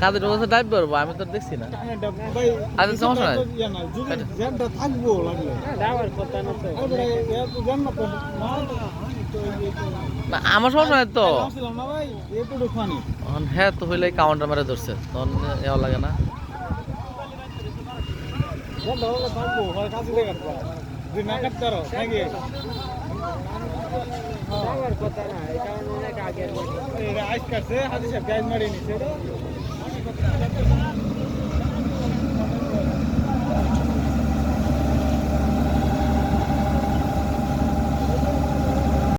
কাদের বলছে ডাইভ করব? আমি তো দেখছি না। আচ্ছা, সমস্যা নাই। না না না আমার সমস্যা নাই তো। না হ্যাঁ তো হইলে কাউন্টার মারে ধরছে। তখন এও লাগে না। না কাটতে পারো নাকি আইস কাটছে